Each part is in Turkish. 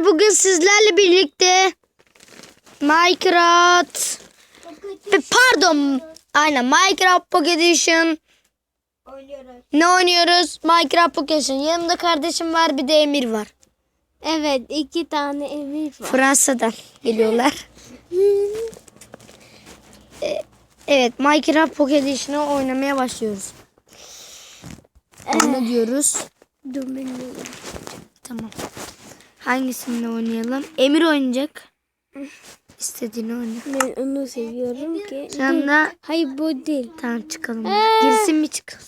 Bugün sizlerle birlikte Minecraft pardon aynen Minecraft Pocket Edition Oynuyoruz. ne oynuyoruz? Minecraft Pocket Edition. Yanımda kardeşim var bir de Emir var. Evet iki tane emir var. Fransa'dan geliyorlar. E, evet Minecraft Pocket Edition'ı oynamaya başlıyoruz. Ne diyoruz? Dur. Tamam. Hangisini oynayalım? Emir oynayacak. İstediğini oyna. Ben onu seviyorum ki. Sen de Hayır bu değil. tamam çıkalım. Girsin mi çıkalım?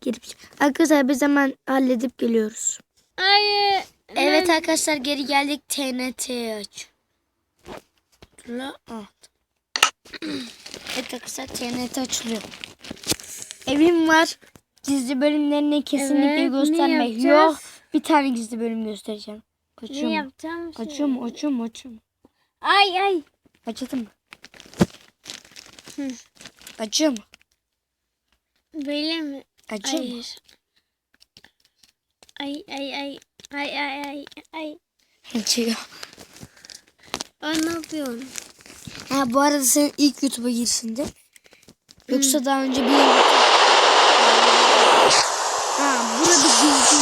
Girip Arkadaşlar biz hemen halledip geliyoruz. Hayır. Evet arkadaşlar geri geldik. TNT aç. La at. evet arkadaşlar TNT açılıyor. Evim var. Gizli bölümlerini kesinlikle Evet, göstermek yok. Bir tane gizli bölüm göstereceğim. Ne Açıyor mu? yapacağım? Açıyor mu? Açıyor mu? Açıyor mu? Ay ay. Mı? Hı. Acıyor mu? Böyle mi? Acıyor mu? Ay ay ay. Ay ay ay. Ay. Acıyor. Ay ne yapıyorsun? Ha bu arada senin ilk YouTube'a girişinde. Yoksa daha önce bir. Ha burada gizli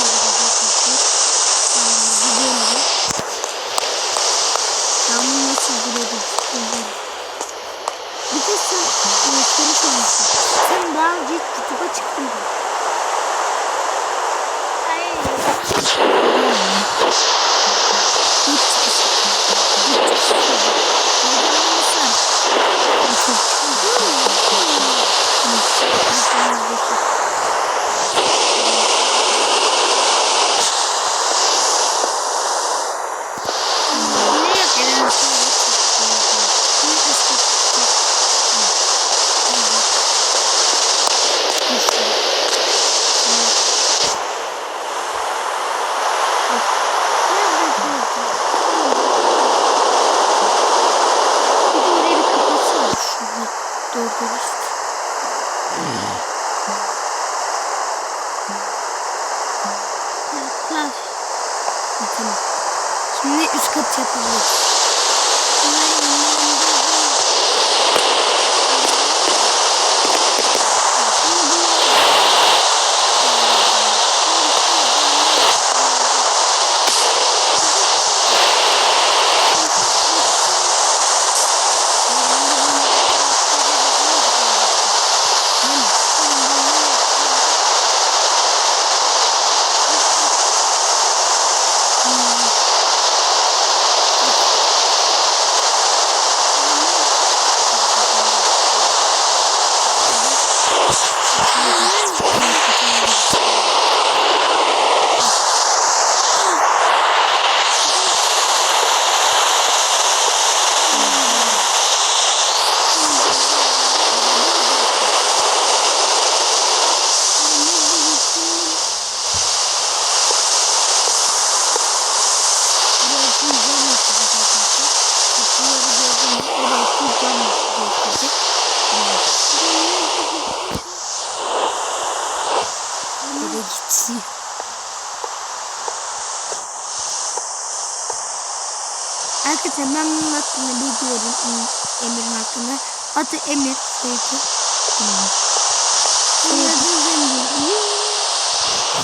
Arkadaşlar ben bunun hakkında biliyorum. Em- Emir'in hakkında. Hatta Emir soyutu.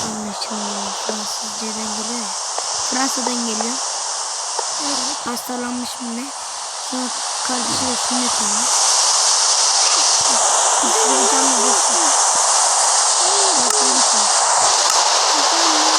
Anlaşılmıyor. Fransızcadan geliyor. Fransa'dan geliyor. Hastalanmış mı ne? Sonra kardeşi de sünnet olmuş. Üstüne canlı geçti. Hastalanmış mı? Söyleme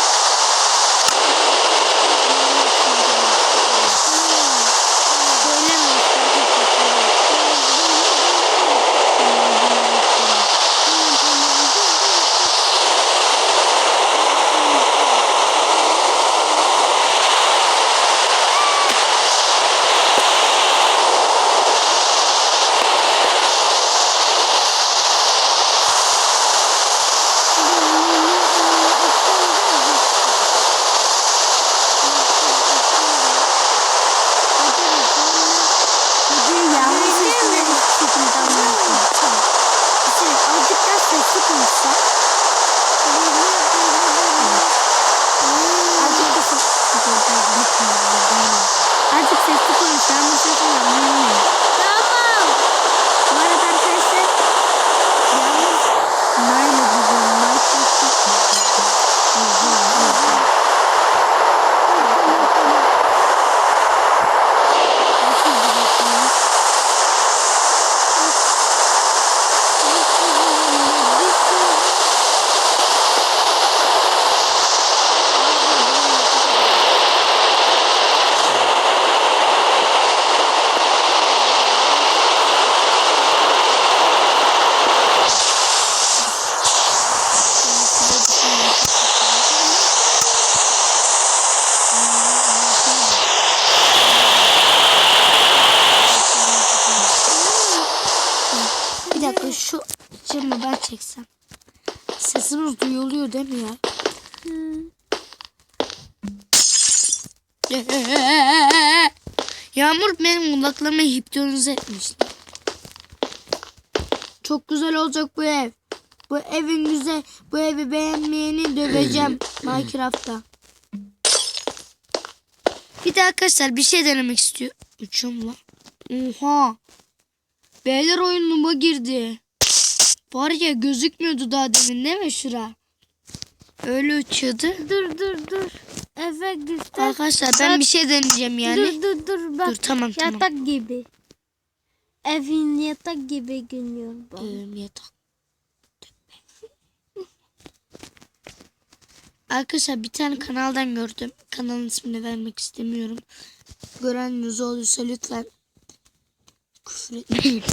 Hadi yalnız üstüne hiç şekilde anlatmayacağım. Mesela azıcık daha sesli konuşsak. Azıcık sesli Azıcık sesli konuş. Yağmur sesini anlayamıyorum. Tamam. Bu arada arkadaşlar yalnız Nine yapacağım. Minecraft'ta Bir dakika şu camı ben çeksem. Sesimiz duyuluyor değil mi ya? Yağmur benim kulaklarımı hipnotize etmiş. Çok güzel olacak bu ev. Bu evin güzel. Bu evi beğenmeyeni döveceğim Minecraft'ta. Bir de arkadaşlar bir şey denemek istiyor. Uçuyorum lan. Oha. Beyler oyunuma girdi. Var ya gözükmüyordu daha demin değil mi şura? Öyle uçuyordu. Dur dur dur. Efekt göster. Arkadaşlar ben bir şey deneyeceğim yani. Dur dur dur bak. Dur tamam tamam. Yatak gibi. Evin yatak gibi görünüyor bana. Evim yatak. Arkadaşlar bir tane kanaldan gördüm. Kanalın ismini vermek istemiyorum. Göreniniz olursa lütfen küfür etmeyin.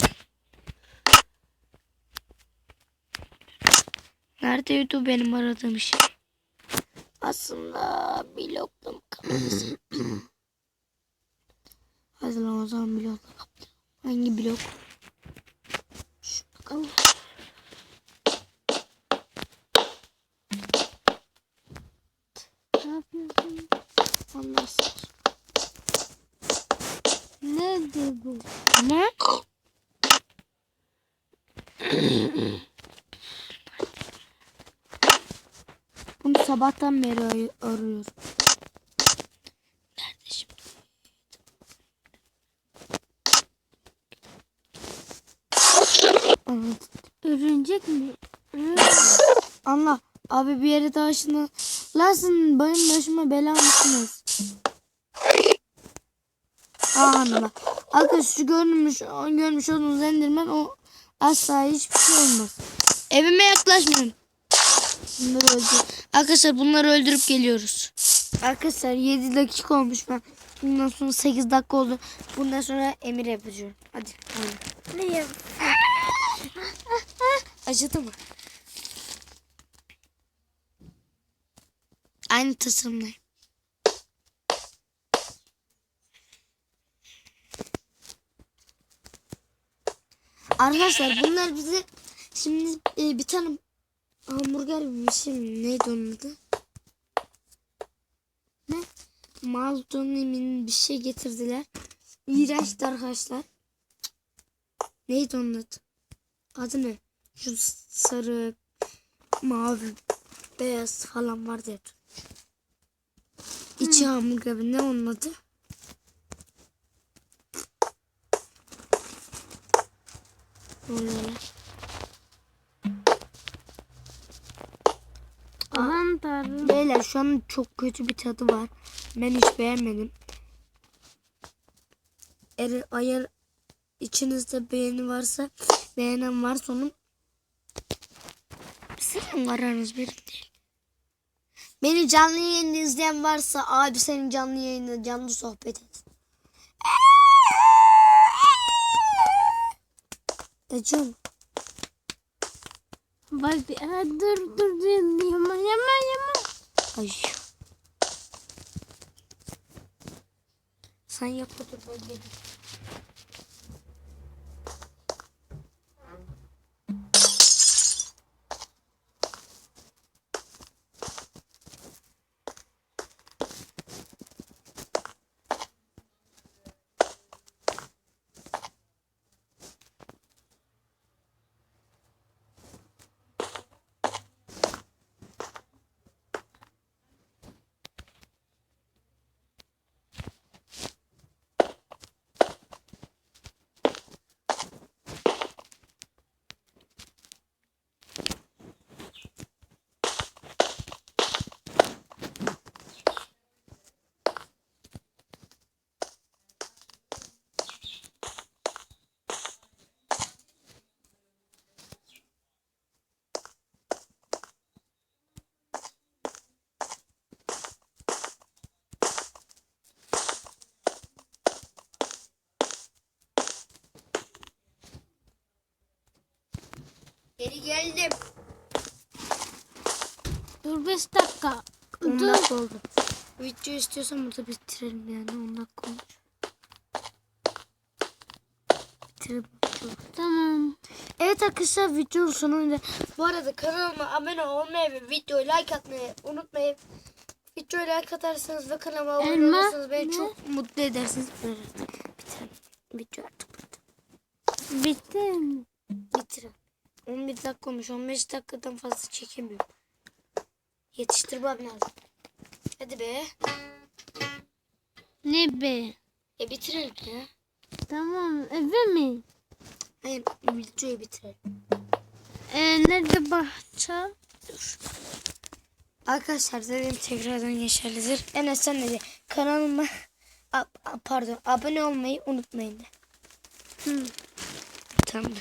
Neredeydi benim aradığım şey? Aslında bloklum kamerası. Hadi lan o zaman blokla kaptım. Hangi blok? Şu bakalım. Ne yapıyorsun? Olsun. Nerede bu? Ama sabahtan beri arı- arıyorum. Nerede şimdi? Anladım. Örümcek mi? Allah abi bir yere. Lan sizin benim başıma bela mısınız? Anla. Arkadaşlar şu görmüş, görmüş olduğunuz endirmen o asla hiçbir şey olmaz. Evime yaklaşmayın. Bunları öldür. Arkadaşlar bunları öldürüp geliyoruz. Arkadaşlar 7 dakika olmuş ben. Bundan sonra 8 dakika oldu. Bundan sonra emir yapacağım. Hadi. hadi. Ne yap? Acıdı mı? Aynı tasarımdayım. Arkadaşlar bunlar bize şimdi e, bir tane hamburger bir şey mi? Neydi onun adı? Ne? Maldonemin bir şey getirdiler. İğrençti arkadaşlar. Neydi onun adı? Adı ne? Şu sarı, mavi, beyaz falan vardı hep. İçi hamburger ne onun adı? Ne tanrım. Beyler şu an çok kötü bir tadı var. Ben hiç beğenmedim. Eğer, eğer içinizde beğeni varsa beğenen varsa onun var aranız benim değil. Beni canlı yayında izleyen varsa abi senin canlı yayında canlı sohbet et. Ecem Bak bir ha, dur dur dur. Yama yama yama. Ay. Sen yap dur ben. Geri geldim. Dur 5 dakika. 10 Dur. dakika oldu. Video istiyorsan burada bitirelim yani 10 dakika olmuş. Bitirelim. Tamam. Evet arkadaşlar videonun sonunda. Bu arada kanalıma abone olmayı ve videoyu like atmayı unutmayın. Videoyu like atarsanız ve kanalıma abone Elma olursanız beni ne? çok mutlu edersiniz. Bitirelim. Bitirelim. Video artık burada. Bitti mi? Bitirelim. 11 dakika olmuş. 15 dakikadan fazla çekemiyorum. Yetiştirmem lazım. Hadi be. Ne be? E bitirelim ya. Tamam. Eve mi? Hayır videoyu bitirelim. Ee, nerede bahçe? Arkadaşlar dediğim tekrardan geçerlidir. Enes sen de de kanalıma a- a- pardon abone olmayı unutmayın de. Hı. Tamam.